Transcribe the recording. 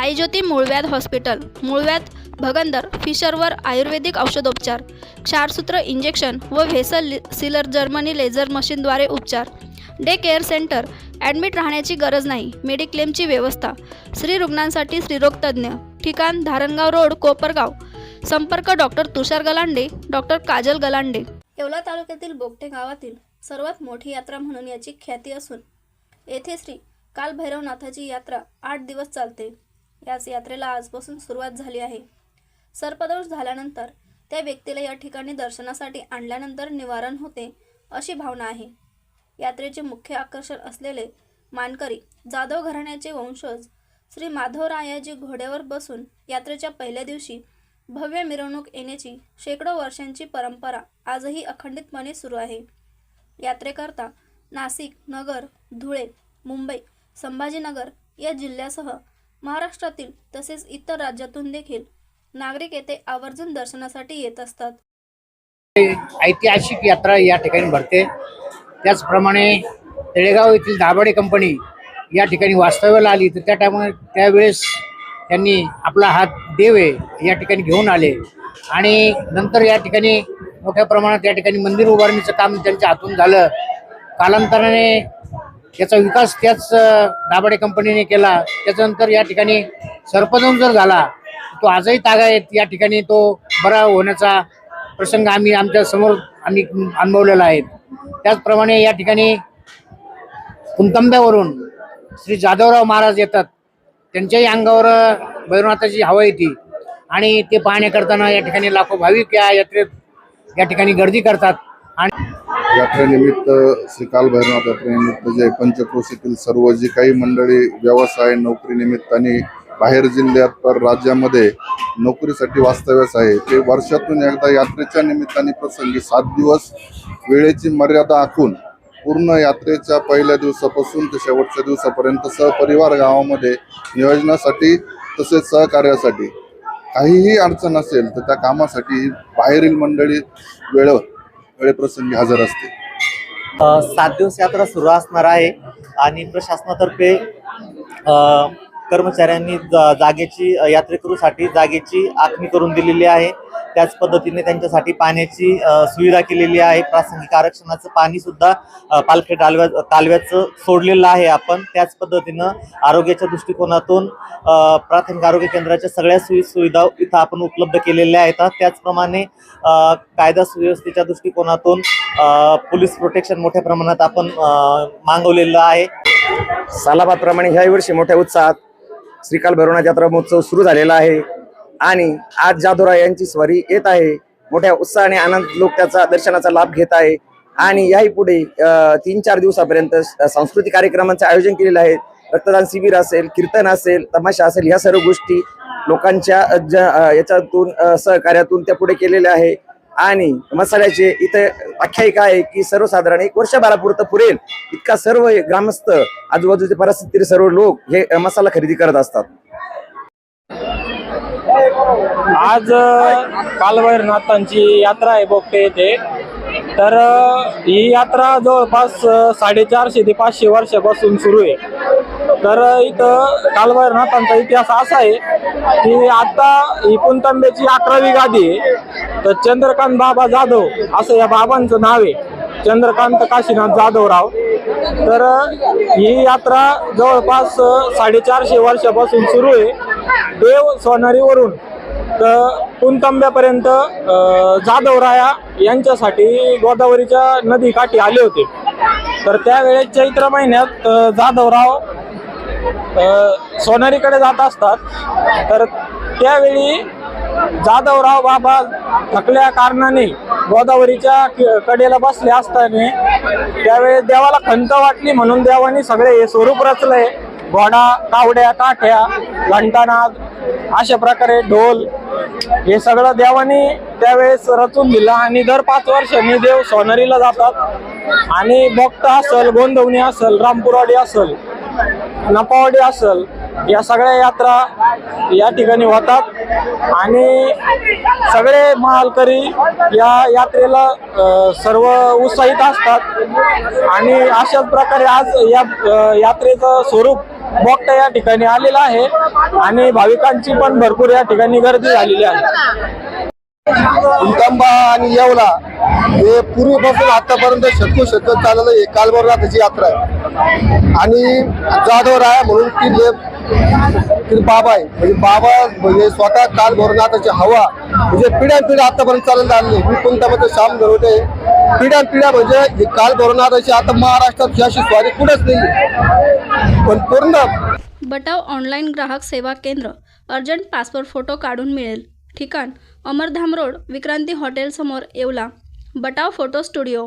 साईज्योती मूळव्याध हॉस्पिटल मूळव्याध भगंदर फिशरवर आयुर्वेदिक औषधोपचार क्षारसूत्र इंजेक्शन व व्हेसल सिलर जर्मनी लेझर मशीनद्वारे उपचार. डे केअर सेंटर ॲडमिट राहण्याची गरज नाही मेडिक्लेमची व्यवस्था. स्त्री रुग्णांसाठी स्त्रीरोगतज्ज्ञ ठिकाण धारणगाव रोड कोपरगाव. संपर्क डॉक्टर तुषार गलांडे डॉक्टर काजल गलांडे. येवला तालुक्यातील बोगटे गावातील सर्वात मोठी यात्रा म्हणून याची ख्याती असून येथे श्री कालभैरवनाथाची यात्रा आठ दिवस चालते. याच यात्रेला आजपासून सुरुवात झाली आहे. सर्पदोष झाल्यानंतर त्या व्यक्तीला या ठिकाणी दर्शनासाठी आणल्यानंतर निवारण होते अशी भावना आहे. यात्रेचे मुख्य आकर्षण असलेले मानकरी जाधव घराण्याचे वंशज श्री माधवरायाजी घोड्यावर बसून यात्रेच्या पहिल्या दिवशी भव्य मिरवणूक येण्याची शेकडो वर्षांची परंपरा आजही अखंडितपणे सुरू आहे. यात्रेकरता नाशिक नगर धुळे मुंबई संभाजीनगर या जिल्ह्यासह महाराष्ट्रातील तसेच इतर राज्यातून देखील नागरिक येथे आवर्जून दर्शनासाठी येत असतात. ऐतिहासिक यात्रा या ठिकाणी भरते. त्याचप्रमाणे तळेगाव येथील दाभाडे कंपनी या ठिकाणी वास्तव्याला आली. तर त्या टायमा त्यावेळेस त्यांनी आपला हात देव आहे या ठिकाणी घेऊन आले. आणि नंतर या ठिकाणी मोठ्या प्रमाणात या ठिकाणी मंदिर उभारणीचं काम त्यांच्या हातून झालं. कालांतराने त्याचा विकास त्याच दाभाडे कंपनीने केला. त्याच्यानंतर या ठिकाणी सर्पदंश जर झाला तो आजही तागायत या ठिकाणी तो बरा होण्याचा प्रसंग आम्ही आमच्यासमोर आम्ही अनुभवलेला आहे. त्याचप्रमाणे या ठिकाणी कुंतंब्यावरून श्री जाधवराव महाराज येतात. त्यांच्याही अंगावर भैरवनाथाची हवा येते. आणि ते पाहण्याकरताना या ठिकाणी लाखो भाविक या यात्रेत या ठिकाणी गर्दी करतात. आणि यात्रेनिमित्त श्री कालभैरनाथ यात्रेनिमित्त जे पंचक्रोशीतील सर्व जी काही मंडळी व्यवसाय नोकरी निमित्ताने बाहेर जिल्ह्यात तर राज्यामध्ये नोकरीसाठी वास्तव्यास आहे. ते वर्षातून एकदा यात्रेच्या निमित्ताने प्रसंगी सात दिवस वेळेची मर्यादा आखून पूर्ण यात्रेच्या पहिल्या दिवसापासून ते शेवटच्या दिवसापर्यंत सहपरिवार गावामध्ये नियोजनासाठी तसेच सहकार्यासाठी काहीही अडचण असेल तर त्या कामासाठी बाहेरील मंडळी वेळ वेळेप्रसंगी हजर असते. सात दिवस यात्रा सुरू असणार आहे आणि प्रशासनातर्फे अ, कर्मचाऱ्यांनी जागेची यात्रेकरूसाठी जागेची आखणी करून दिलेली आहे. त्याच पद्धतीने त्यांच्यासाठी पाण्याची सुविधा केलेली आहे. प्रासंगिक आरक्षणाचं पाणी सुद्धा अ, पालखी कालव्याचं सोडलेलं आहे आपण. त्याच पद्धतीनं आरोग्याच्या दृष्टिकोनातून प्राथमिक आरोग्य केंद्राच्या सगळ्या सोयी सुविधा इथं आपण उपलब्ध केलेल्या आहेत. त्याचप्रमाणे कायदा सुव्यवस्थेच्या दृष्टिकोनातून पोलीस प्रोटेक्शन मोठ्या प्रमाणात आपण मागवलेलं आहे. सालाबादप्रमाणे ह्या वर्षी मोठ्या उत्साहात श्रीकाल भैरवनाथ यात्रा महोत्सव सुरू झालेला आहे. आणि आज जाधवराव यांची स्वारी येत आहे. मोठ्या उत्साहाने आनंद लोक त्याचा दर्शनाचा लाभ घेत आहे. आणि याही पुढे तीन चार दिवसापर्यंत सांस्कृतिक कार्यक्रमांचं आयोजन केलेलं आहे रक्तदान शिबिर असेल कीर्तन असेल तमाशा असेल ह्या सर्व गोष्टी लोकांच्या याच्यातून सहकार्यातून त्या पुढे केलेल्या आहे. आणि मसाल्याचे इथे आख्यायिका आहे की सर्वसाधारण एक वर्षभरापुरतं पुरेल. इतका सर्व ग्रामस्थ आजूबाजूचे परिस्थितीतील सर्व लोक हे मसाला खरेदी करत असतात. आज कालभैरनाथांची यात्रा आहे बोगटे येथे तर ही यात्रा जवळपास साडेचारशे ते पाचशे वर्षापासून सुरू आहे. तर इथं कालभैरनाथांचा इतिहास असा आहे की आता ही पुणतांब्याची अकरावी गादी आहे. तर चंद्रकांत बाबा जाधव असं या बाबांचं नाव आहे. चंद्रकांत काशीनाथ जाधवराव. तर ही यात्रा जवळपास साडेचारशे वर्षापासून सुरू आहे. देव सोनारीवरून तर पुणतांब्यापर्यंत जाधवराया यांच्यासाठी गोदावरीच्या नदीकाठी आले होते. तर त्यावेळेस चैत्र महिन्यात जाधवराव सोनारीकडे जात असतात. तर त्यावेळी जाधवराव बाबा थकल्या कारणाने गोदावरीच्या कडेला बसले असताना त्यावेळेस देवाला खंत वाटली म्हणून देवाने सगळे हे स्वरूप रचलंय. घोडा कावड्या काठ्या घंटानाद अशा प्रकारे ढोल हे सगळं देवाने त्यावेळेस रचून दिलं आणि दर पाच वर्षांनी देव सोनेरीला जातात. आणि भक्त असल गोंदवणी असल रामपुरवाडी असल नपावाडी असल या सगळ्या यात्रा या ठिकाणी होतात. आणि सगळे महालकरी या यात्रेला सर्व उत्साहित असतात. आणि अशाच प्रकारे आज या यात्रेचं स्वरूप मोठा या ठिकाणी आलेला आहे आणि भाविकांची पण भरपूर या ठिकाणी गर्दी झालेली आहे. कुंटंबा आणि येवला हे पूर्वीपासून आतापर्यंत शतको शतक चाललेलं हे कालभरनाथाची यात्रा आहे. आणि जाधव राया म्हणून ती जे बाबा आहे म्हणजे बाबा म्हणजे स्वतः कालभरनाथाची हवा म्हणजे पिढ्या पिढ्या आतापर्यंत चालत आलेली मी मी कोणत्यामध्ये श्याम धरवते पिढ्या पिढ्या म्हणजे ही काल अशी आता महाराष्ट्रात ही अशी स्वारी कुठंच नाही पण पूर्ण बटाव ऑनलाईन ग्राहक सेवा केंद्र अर्जंट पासपोर्ट फोटो काढून मिळेल. ठिकाण अमरधाम रोड विक्रांती हॉटेलसमोर येवला. Batav photo studio.